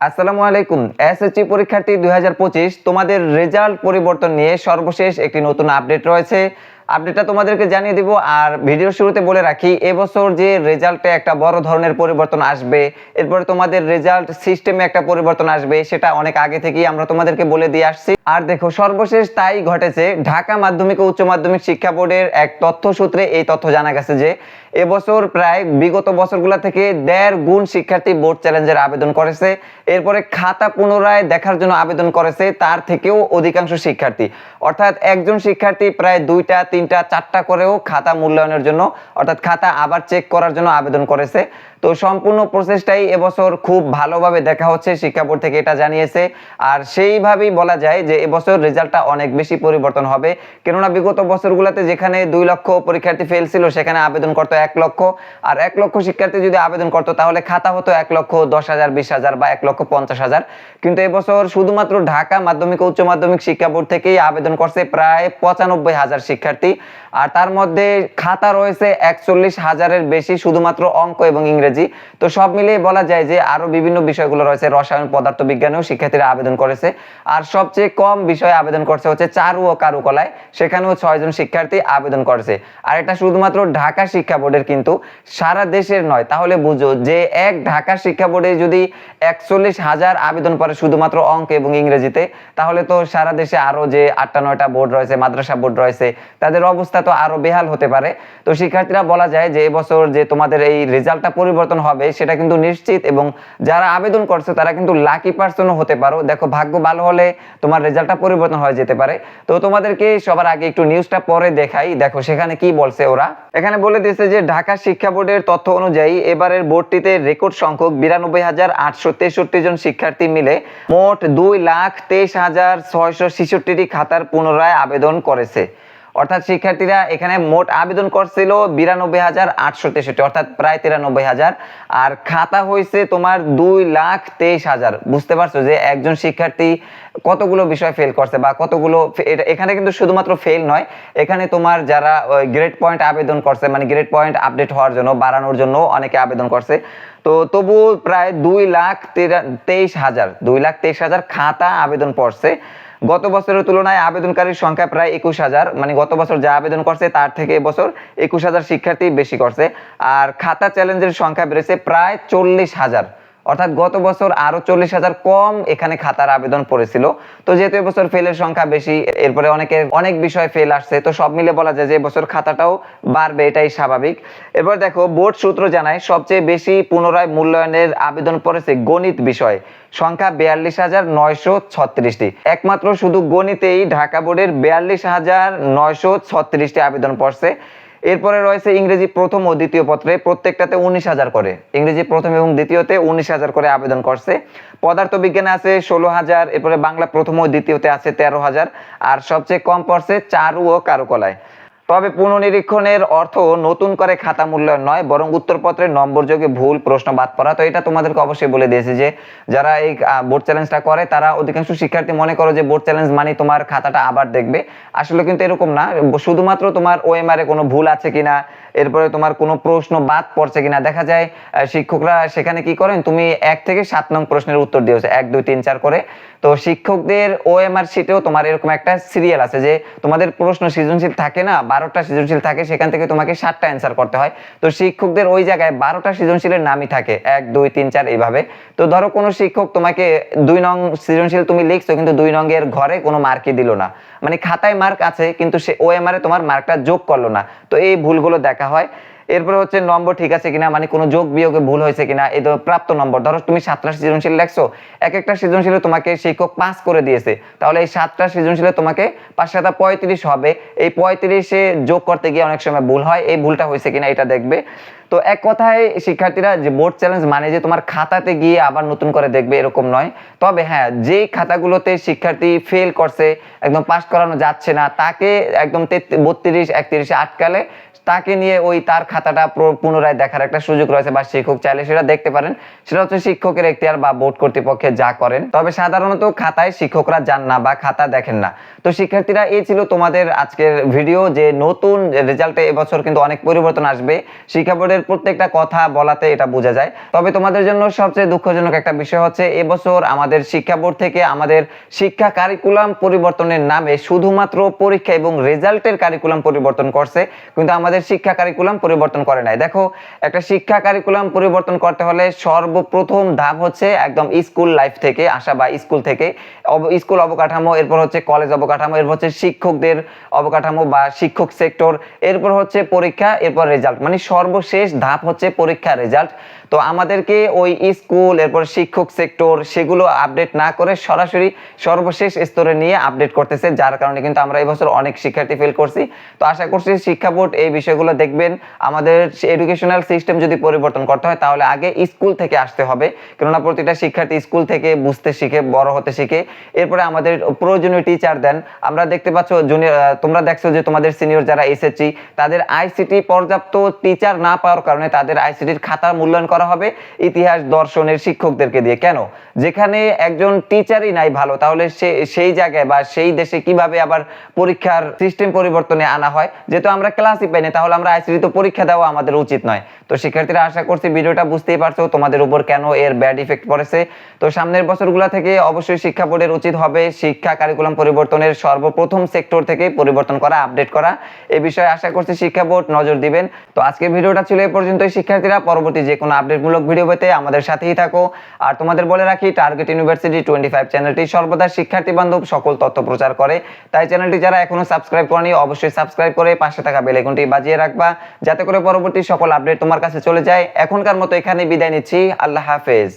আসসালামু আলাইকুম। এসএসসি পরীক্ষার্থী দুই তোমাদের রেজাল্ট পরিবর্তন নিয়ে সর্বশেষ একটি নতুন আপডেট রয়েছে। আপডেটটা তোমাদেরকে জানিয়ে দিব, আর ভিডিওর শুরুতে বলে রাখি, এবছর যে রেজাল্টে একটা বড় ধরনের পরিবর্তন আসবে, এরপরে তোমাদের রেজাল্ট সিস্টেমে একটা পরিবর্তন আসবে, সেটা অনেক আগে থেকেই আমরা তোমাদেরকে বলে দিয়ে আসছি। আর দেখো, সর্বশেষ তাই ঘটেছে, ঢাকা মাধ্যমিক ও উচ্চ মাধ্যমিক শিক্ষা বোর্ডের এক তথ্য সূত্রে এই তথ্য জানা গেছে যে এবছর প্রায় বিগত বছরগুলো থেকে দেড় গুণ শিক্ষার্থী বোর্ড চ্যালেঞ্জের আবেদন করেছে। এরপরে খাতা পুনরায় দেখার জন্য আবেদন করেছে তার থেকেও অধিকাংশ শিক্ষার্থী। অর্থাৎ একজন শিক্ষার্থী প্রায় দুইটা, তিনটা, চারটা করেও খাতা মূল্যায়নের জন্য, অর্থাৎ খাতা আবার চেক করার জন্য আবেদন করেছে। তো সম্পূর্ণ প্রসেসটাই এবছর খুব ভালোভাবে দেখা হচ্ছে, শিক্ষা বোর্ড থেকে এটা জানিয়েছে। আর সেইভাবেই বলা যায় যে এবছর রেজাল্টটা অনেক বেশি পরিবর্তন হবে। কেননা বিগত বছরগুলোতে যেখানে দুই লক্ষ পরীক্ষার্থী ফেল ছিল, সেখানে আবেদন করতো এক লক্ষ। আর এক লক্ষ শিক্ষার্থী যদি আবেদন করতো, তাহলে খাতা হতো এক লক্ষ দশ হাজার, বিশ হাজার বা এক লক্ষ পঞ্চাশ হাজার। কিন্তু এবছর শুধুমাত্র ঢাকা মাধ্যমিক উচ্চ মাধ্যমিক শিক্ষা বোর্ড থেকেই আবেদন করছে প্রায় পঁচানব্বই হাজার শিক্ষার্থী। আর তার মধ্যে খাতা রয়েছে একচল্লিশ হাজারের বেশি শুধুমাত্র অঙ্ক এবং ইংরেজি তো সব মিলিয়ে বলা যায় যে আরও বিভিন্ন বিষয়গুলো রয়েছে। রসায়ন পদার্থ বিজ্ঞানেও শিক্ষার্থীরা আবেদন করেছে। আর সবচেয়ে কম বিষয়ে আবেদন করছে হচ্ছে চারু ও কারুকলায়। সেখানেও ছয়জন শিক্ষার্থী আবেদন করেছে। আর এটা শুধুমাত্র ঢাকা শিক্ষা বোর্ডের কিন্তু সারা দেশের নয়। তাহলে বুঝো যে এক ঢাকা শিক্ষা বোর্ডে যদি একচল্লিশ হাজার আবেদন করে শুধুমাত্র অঙ্ক এবং ইংরেজিতে, তাহলে তো সারা দেশে আরও যে আটটা, নয়টা বোর্ড রয়েছে, মাদ্রাসা বোর্ড রয়েছে, তাদের অবস্থা তো আরও বেহাল হতে পারে। তো শিক্ষার্থীরা বলা যায় যে এবছর যে তোমাদের এই রেজাল্টটা পরিবর্তন হবে, সেটা কিন্তু নিশ্চিত এবং যারা আবেদন করছে তারা কিন্তু লাকি পার্সনও হতে পারো। দেখো, ভাগ্য ভালো হলে তোমার রেজাল্টটা পরিবর্তন হয়ে যেতে পারে। তো তোমাদেরকে সবার আগে একটু নিউজটা পরে দেখাই। দেখো, সেখানে কি বলছে ওরা? এখানে বলে দিয়েছে যে, ঢাকা শিক্ষা বোর্ডের তথ্য অনুযায়ী এবারের বোর্ডটিতে রেকর্ড সংখ্যক বিরানব্বই হাজার আটশো তেষট্টি জন শিক্ষার্থী মিলে মোট দুই লাখ তেইশ হাজার ছয়শো ছেষট্টিটি খাতার পুনরায় আবেদন করেছে। অর্থাৎ শিক্ষার্থীরা এখানে মোট আবেদন করছিল বিরানব্বই হাজার আটশো তেষট্টি, অর্থাৎ প্রায় তিরানব্বই হাজার। আর খাতা হয়েছে তোমার দুই লাখ তেইশ হাজার। বুঝতে পারছ যে একজন শিক্ষার্থী কতগুলো বিষয় ফেল করছে বা কতগুলো এখানে কিন্তু শুধুমাত্র ফেল নয়, এখানে তোমার যারা গ্রেড পয়েন্ট আবেদন করছে মানে গ্রেড পয়েন্ট আপডেট হওয়ার জন্য, বাড়ানোর জন্য অনেকে আবেদন করছে। তো তবু প্রায় দুই লাখ তেরা- তেইশ হাজার, দুই লাখ তেইশ হাজার খাতা আবেদন পড়ছে। গত বছরের তুলনায় আবেদনকারীর সংখ্যা প্রায় একুশ হাজার। মানে গত বছর যা আবেদন করছে, তার থেকে এবছর একুশ হাজার শিক্ষার্থী বেশি করছে। আর খাতা চ্যালেঞ্জের সংখ্যা বেড়েছে প্রায় চল্লিশ হাজার। অর্থাৎ গত বছর আরও চল্লিশ হাজার কম এখানে খাতার আবেদন পড়েছিল। তো যেহেতু এবছর ফেলের সংখ্যা বেশি, এরপরে অনেকের অনেক বিষয় ফেল আসছে, তো সব মিলে বলা যায় যে এবছর খাতাটাও বাড়বে, এটাই স্বাভাবিক। এবার দেখো, বোর্ড সূত্র জানায় সবচেয়ে বেশি পুনরায় মূল্যায়নের আবেদন পড়েছে গণিত বিষয়। সংখ্যা বিয়াল্লিশ হাজার নয়শো ছত্রিশটি। একমাত্র শুধু গণিতেই ঢাকা বোর্ডের বিয়াল্লিশ হাজার নয়শো ছত্রিশটি আবেদন পড়ছে। এরপরে রয়েছে ইংরেজি প্রথম ও দ্বিতীয় পত্রে প্রত্যেকটাতে উনিশ হাজার করে। ইংরেজি প্রথম এবং দ্বিতীয়তে উনিশ হাজার করে আবেদন করছে। পদার্থবিজ্ঞানে আছে ষোলো হাজার, এরপরে বাংলা প্রথম ও দ্বিতীয়তে আছে তেরো হাজার, আর সবচেয়ে কম পড়ছে চারু ও কারুকলায়। তবে পুনর্নিরীক্ষণের অর্থ নতুন করে খাতা মূল্যায়ন নয়, বরং উত্তরপত্রের নম্বর যোগে ভুল প্রশ্ন বাদ পড়া। তো এটা তোমাদেরকে অবশ্যই বলে দিয়েছি যে, যারা এই বোর্ড চ্যালেঞ্জটা করে, তারা অধিকাংশ শিক্ষার্থী মনে করো যে বোর্ড চ্যালেঞ্জ মানে তোমার খাতাটা আবার দেখবে। আসলে কিন্তু এরকম না, শুধুমাত্র তোমার ওএমআর এ কোনো ভুল আছে কিনা, এরপরে তোমার কোনো প্রশ্ন বাদ পড়ছে কিনা। দেখা যায় শিক্ষকরা সেখানে কি করেন, তুমি এক থেকে সাত নং প্রশ্নের উত্তর দিয়েছ, এক, দুই, তিন, চার করে। তো শিক্ষকদের ওএমআর শিটেও তোমার এরকম একটা সিরিয়াল আছে যে, তোমাদের প্রশ্ন সৃজনশীল থাকে না বারোটা সৃজনশীল থাকে, সেখান থেকে তোমাকে সাতটা অ্যান্সার করতে হয়। তো শিক্ষকদের ওই জায়গায় বারোটা সৃজনশীলের নামই থাকে, এক, দুই, তিন, চার এইভাবে। তো ধরো কোনো শিক্ষক তোমাকে দুই নং সৃজনশীল তুমি লিখছো, কিন্তু দুই নঙ্গের ঘরে কোনো মার্কই দিল না। মানে খাতায় মার্ক আছে, কিন্তু সে ওএমআরে তোমার মার্কটা যোগ করল না। তো এই ভুলগুলো দেখা হয়। এরপরে হচ্ছে নম্বর ঠিক আছে কিনা মানে কোনো যোগ বিয়োগে ভুল হয়েছে কিনা, এই তো প্রাপ্ত নম্বর। ধরো তুমি সাতটা সৃজনশীল লেখছো, এক একটা সৃজনশীলে তোমাকে শিক্ষক পাস করে দিয়েছে। তাহলে এই সাতটা সৃজনশীলে তোমাকে পাঁচ সাতা পঁয়ত্রিশ হবে। এই পঁয়ত্রিশে যোগ করতে গিয়ে অনেক সময় ভুল হয়, এই ভুলটা হয়েছে কিনা এটা দেখবে। তো এক কথায় শিক্ষার্থীরা যে বোর্ড চ্যালেঞ্জ মানে যে তোমার খাতাতে গিয়ে আবার নতুন করে দেখবে এরকম নয়। তবে হ্যাঁ যেই খাতাগুলোতে শিক্ষার্থী ফেল করছে, একদম পাস করানো যাচ্ছে না, তাকে একদম বত্রিশ, একত্রিশে আটকালে তাকে নিয়ে ওই তার খাতা খাতাটা পুনরায় দেখার একটা সুযোগ রয়েছে বা শিক্ষক চাইলে সেটা দেখতে পারেন। সেটা হচ্ছে শিক্ষকের এখতিয়ার বা বোর্ড কর্তৃপক্ষে যা করেন। তবে সাধারণত খাতায় শিক্ষকরা যান না বা খাতা দেখেন না। তো শিক্ষার্থীরা, এই ছিল তোমাদের আজকের ভিডিও যে নতুন রেজাল্টে এবছর কিন্তু অনেক পরিবর্তন আসবে। শিক্ষা বোর্ডের প্রত্যেকটা কথা বলাতে এটা বোঝা যায়। তবে তোমাদের জন্য সবচেয়ে দুঃখজনক একটা বিষয় হচ্ছে, এবছর আমাদের শিক্ষা বোর্ড থেকে আমাদের শিক্ষা কারিকুলাম পরিবর্তনের নামে শুধুমাত্র পরীক্ষা এবং রেজাল্টের কারিকুলাম পরিবর্তন করছে। কিন্তু আমাদের শিক্ষা কারিকুলাম পরিবর্তন করে নাই। দেখো, একটা শিক্ষা কারিকুলাম পরিবর্তন করতে হলে সর্বপ্রথম ধাপ হচ্ছে একদম স্কুল লাইফ থেকে আসা বা স্কুল থেকে স্কুল অবকাঠামো, এরপর হচ্ছে কলেজ অবকাঠামো, এরপর হচ্ছে শিক্ষকদের অবকাঠামো বা শিক্ষক সেক্টর এরপর হচ্ছে পরীক্ষা, এরপর রেজাল্ট মানে সর্বশেষ ধাপ হচ্ছে পরীক্ষা রেজাল্ট তো আমাদেরকে ওই স্কুল, এরপর শিক্ষক সেক্টর সেগুলো আপডেট না করে সরাসরি সর্বশেষ স্তরে নিয়ে আপডেট করতেছে, যার কারণে কিন্তু আমরা এবছর অনেক শিক্ষার্থী ফেল করছি। তো আশা করছি শিক্ষা বোর্ড এই বিষয়গুলো দেখবেন। আমাদের এডুকেশনাল সিস্টেম যদি পরিবর্তন করতে হয়, তাহলে আগে স্কুল থেকে আসতে হবে। কেননা প্রতিটা শিক্ষার্থী স্কুল থেকে বুঝতে শিখে, বড় হতে শিখে। এরপরে আমাদের প্রয়োজনীয় টিচার দেন। আমরা দেখতে পাচ্ছ জুনিয়র তোমরা দেখছ যে তোমাদের সিনিয়র যারা এসএসসি তাদের আইসিটি পর্যাপ্ত টিচার না পাওয়ার কারণে তাদের আইসিটির খাতা মূল্যায়ন করা হবে ইতিহাস দর্শনের শিক্ষকদেরকে দিয়ে। কেন? যেখানে একজন টিচারই নাই ভালো, তাহলে সে, সেই জায়গায় বা সেই দেশে কীভাবে আবার পরীক্ষার সিস্টেম পরিবর্তনে আনা হয়? যেহেতু আমরা ক্লাসই পাই না, তাহলে আমরা আইসিটি তো পরীক্ষা দেওয়া আমাদের উচিত নয়। তো শিক্ষার্থীরা আশা করছি ভিডিওটা বুঝতেই পারছ তোমাদের উপর কেন এর ব্যাড ইফেক্ট পড়েছে। তো সামনের বছরগুলো থেকে অবশ্যই শিক্ষা বোর্ডের উচিত হবে শিক্ষা কারিকুলাম পরিবর্তনের সর্বপ্রথম সেক্টর থেকে পরিবর্তন করা আপডেট করা। এ বিষয়ে আশা করছি শিক্ষা বোর্ড নজর দিবেন। তো আজকের ভিডিওটা ছিল এই পর্যন্তই। শিক্ষার্থীরা, পরবর্তী যে কোনো আপডেটমূলক ভিডিও পেতে আমাদের সাথেই থাকো। আর তোমাদের বলে রাখি টার্গেট ইউনিভার্সিটি টোয়েন্টি ফাইভ চ্যানেলটি সর্বদা শিক্ষার্থী বান্ধব সকল তথ্য প্রচার করে। তাই চ্যানেলটি যারা এখনও সাবস্ক্রাইব করেনি, অবশ্যই সাবস্ক্রাইব করে পাশে থাকা বেলেগুনটি বাজিয়ে রাখবা, যাতে করে পরবর্তী সকল আপডেট তোমার কাছে চলে যায়। এখনকার মতো এখানে বিদায় নিচ্ছি। আল্লাহ হাফেজ।